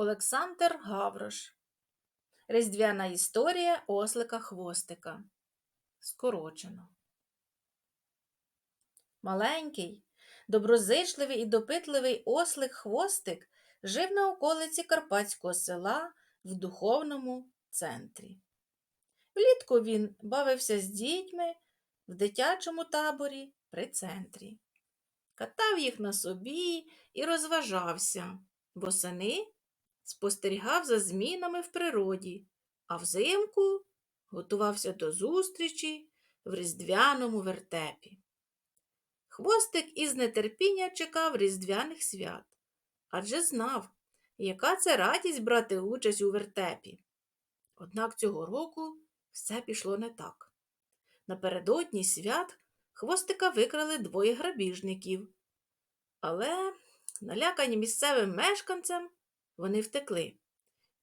Олександр Гаврош. Різдвяна історія ослика хвостика. Скорочено. Маленький, доброзичливий і допитливий ослик хвостик жив на околиці карпатського села в духовному центрі. Влітку він бавився з дітьми в дитячому таборі при центрі. Катав їх на собі і розважався. Восени спостерігав за змінами в природі, а взимку готувався до зустрічі в різдвяному вертепі. Хвостик із нетерпіння чекав різдвяних свят, адже знав, яка це радість брати участь у вертепі. Однак цього року все пішло не так. Напередодні свят хвостика викрали двоє грабіжників, але, налякані місцевим мешканцям, вони втекли,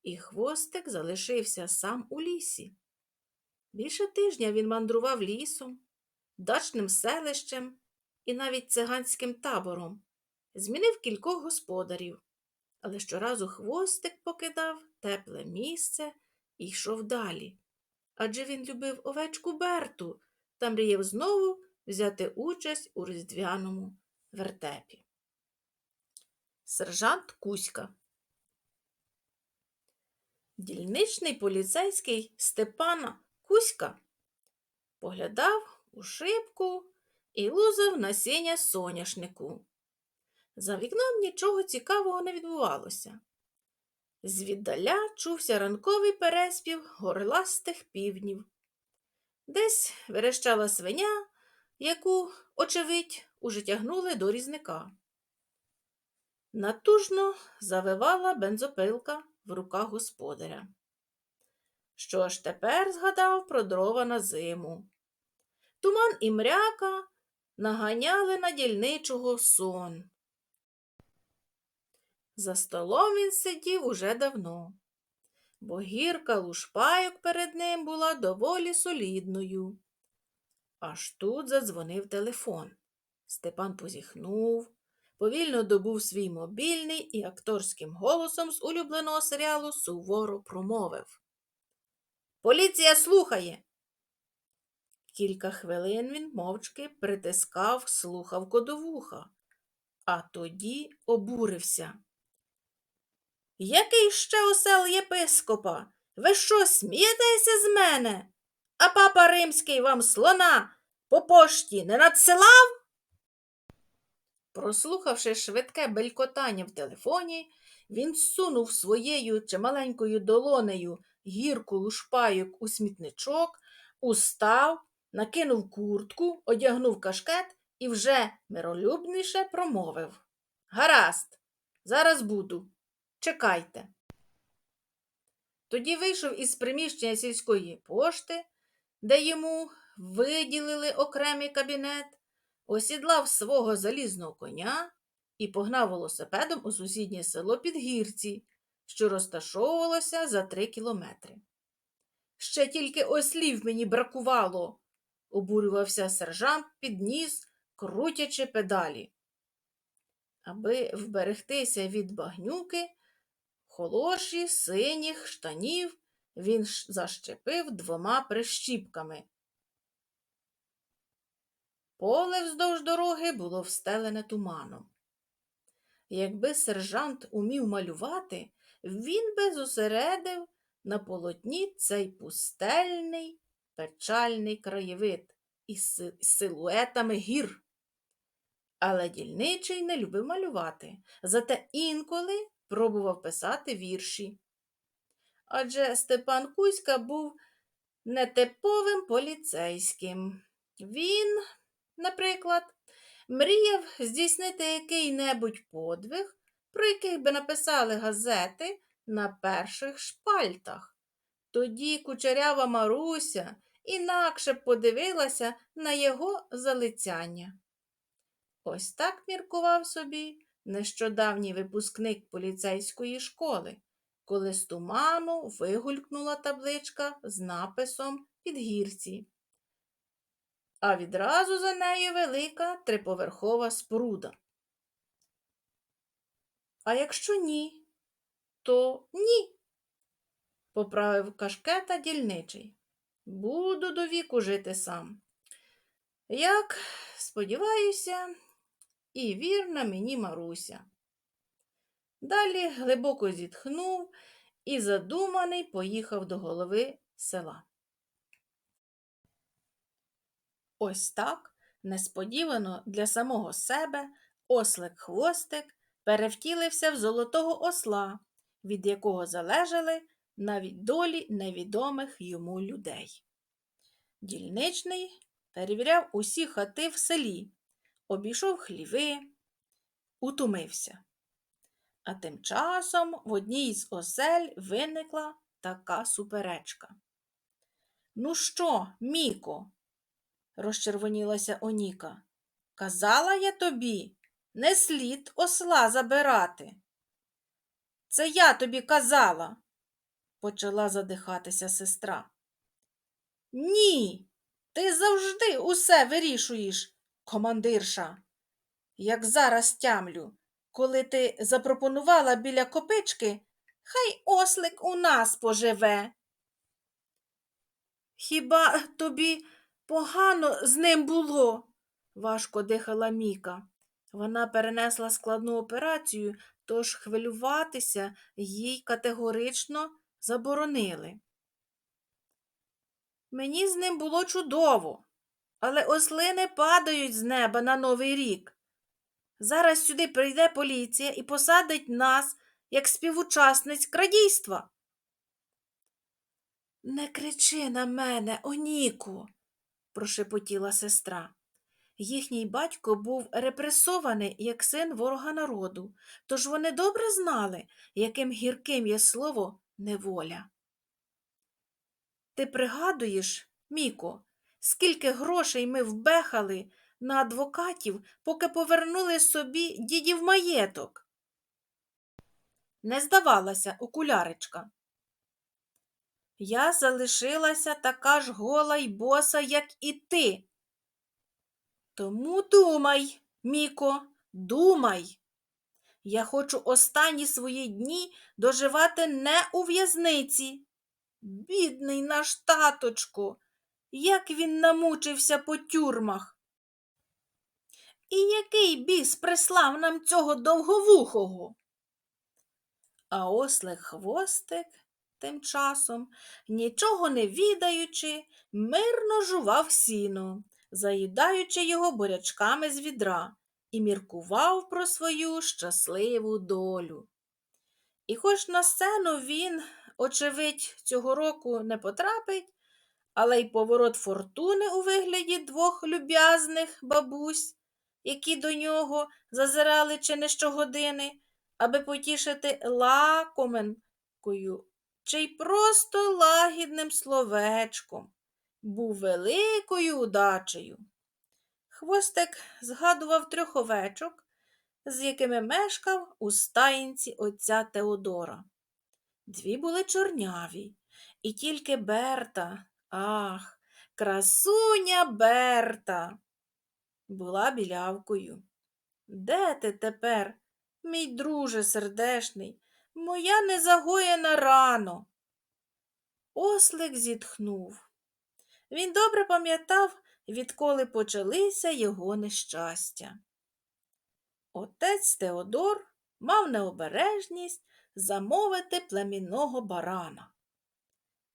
і хвостик залишився сам у лісі. Більше тижня він мандрував лісом, дачним селищем і навіть циганським табором, змінив кількох господарів, але щоразу хвостик покидав тепле місце і йшов далі. Адже він любив овечку Берту та мріяв знову взяти участь у різдвяному вертепі. Сержант Кузька Дільничний поліцейський Степана Кузька поглядав у шибку і лузав насіння соняшнику. За вікном нічого цікавого не відбувалося. Звіддаля чувся ранковий переспів горластих півнів. Десь верещала свиня, яку, очевидь, уже тягнули до різника. Натужно завивала бензопилка в руках господаря. Що ж тепер згадав про дрова на зиму? Туман і мряка наганяли на дільничого сон. За столом він сидів уже давно, бо гірка лушпайок перед ним була доволі солідною. Аж тут задзвонив телефон. Степан позіхнув, повільно добув свій мобільний і акторським голосом з улюбленого серіалу суворо промовив. Поліція слухає. Кілька хвилин він мовчки притискав слухавку до вуха, а тоді обурився. Який ще осел єпископа? Ви що, смієтеся з мене? А папа римський вам слона по пошті не надсилав? Прослухавши швидке белькотання в телефоні, він сунув своєю чималенькою долонею гірку лушпайок у смітничок, устав, накинув куртку, одягнув кашкет і вже миролюбніше промовив Гаразд, зараз буду. Чекайте. Тоді вийшов із приміщення сільської пошти, де йому виділили окремий кабінет, осідлав свого залізного коня і погнав велосипедом у сусіднє село Підгірці, що розташовувалося за три кілометри. Ще тільки ослів мені бракувало, обурювався сержант під ніс, крутячи педалі. Аби вберегтися від багнюки, холоші синіх штанів він защепив двома прищіпками. Поле вздовж дороги було встелене туманом. Якби сержант умів малювати, він би зосередив на полотні цей пустельний, печальний краєвид із силуетами гір. Але дільничий не любив малювати, зате інколи пробував писати вірші. Адже Степан Кузька був нетиповим поліцейським. Він, наприклад, мріяв здійснити який-небудь подвиг, про який би написали газети на перших шпальтах. Тоді кучерява Маруся інакше подивилася на його залицяння. Ось так міркував собі нещодавній випускник поліцейської школи, коли з туману вигулькнула табличка з написом Підгірці. А відразу за нею велика триповерхова споруда. А якщо ні? То ні, поправив кашкета дільничий. Буду до віку жити сам. Як, сподіваюся, і вірна мені Маруся. Далі глибоко зітхнув і задуманий поїхав до голови села. Ось так, несподівано для самого себе, ослик-хвостик перевтілився в золотого осла, від якого залежали навіть долі невідомих йому людей. Дільничний перевіряв усі хати в селі, обійшов хліви, утомився. А тим часом в одній з осель виникла така суперечка. Ну що, Міко? Розчервонілася Оніка. Казала я тобі, не слід осла забирати. Це я тобі казала, почала задихатися сестра. Ні, ти завжди усе вирішуєш, командирша. Як зараз тямлю, коли ти запропонувала біля копички, хай ослик у нас поживе. Хіба тобі погано з ним було? важко дихала Міка. Вона перенесла складну операцію, тож хвилюватися їй категорично заборонили. Мені з ним було чудово, але осли не падають з неба на Новий рік. Зараз сюди прийде поліція і посадить нас, як співучасниць крадійства. Не кричи на мене, Оніку, прошепотіла сестра. Їхній батько був репресований як син ворога народу, тож вони добре знали, яким гірким є слово неволя. Ти пригадуєш, Міко, скільки грошей ми вбехали на адвокатів, поки повернули собі дідів маєток? Не здавалася окуляричка. Я залишилася така ж гола й боса, як і ти. Тому думай, Міко, думай. Я хочу останні свої дні доживати не у в'язниці. Бідний наш таточко, як він намучився по тюрмах. І який біс прислав нам цього довговухого? А ослик хвостик тим часом, нічого не відаючи, мирно жував сіно, заїдаючи його бурячками з відра, і міркував про свою щасливу долю. І хоч на сцену він, очевидь, цього року не потрапить, але й поворот фортуни у вигляді двох люб'язних бабусь, які до нього зазирали чи не щогодини, аби потішити лакоменкою чи й просто лагідним словечком, був великою удачею. Хвостик згадував трьох овечок, з якими мешкав у стаїнці отця Теодора. Дві були чорняві, і тільки Берта, ах, красуня Берта, була білявкою. Де ти тепер, мій друже сердешний, моя незагоєна рано? Ослик зітхнув. Він добре пам'ятав, відколи почалися його нещастя. Отець Теодор мав необережність замовити племінного барана,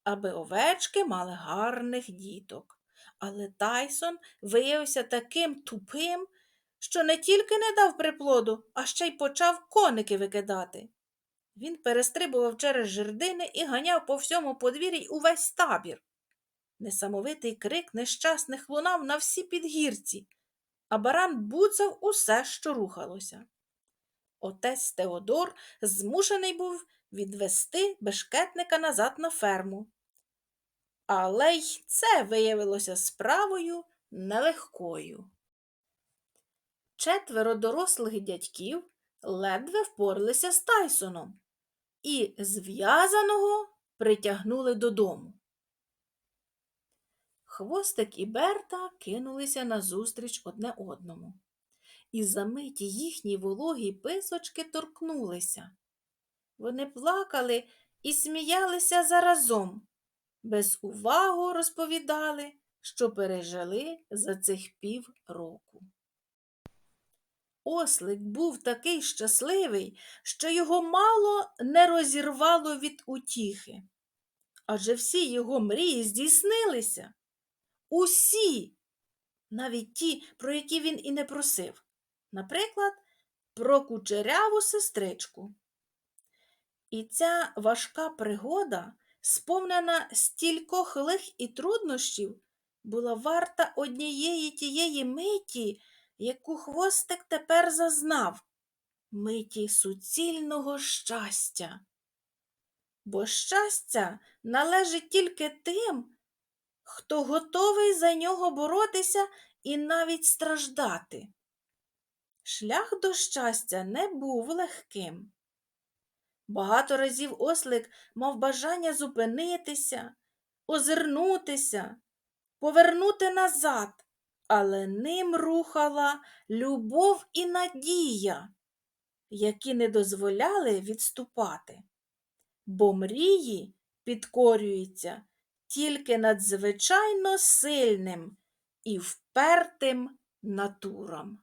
аби овечки мали гарних діток. Але Тайсон виявився таким тупим, що не тільки не дав приплоду, а ще й почав коники викидати. Він перестрибував через жердини і ганяв по всьому подвір'ї увесь табір. Несамовитий крик нещасних лунав на всі підгірці, а баран буцав усе, що рухалося. Отець Теодор змушений був відвести бешкетника назад на ферму. Але й це виявилося справою нелегкою. Четверо дорослих дядьків ледве впоралися з Тайсоном і зв'язаного притягнули додому. Хвостик і Берта кинулися назустріч одне одному, і за миті їхні вологі писочки торкнулися. Вони плакали і сміялися заразом, без увагу розповідали, що пережили за цих пів року. Ослик був такий щасливий, що його мало не розірвало від утіхи. Адже всі його мрії здійснилися. Усі, навіть ті, про які він і не просив. Наприклад, про кучеряву сестричку. І ця важка пригода, сповнена стількох лих і труднощів, була варта однієї тієї миті, яку хвостик тепер зазнав, миті суцільного щастя. Бо щастя належить тільки тим, хто готовий за нього боротися і навіть страждати. Шлях до щастя не був легким. Багато разів ослик мав бажання зупинитися, озирнутися, повернути назад, але ним рухала любов і надія, які не дозволяли відступати, бо мрії підкорюються тільки надзвичайно сильним і впертим натурам.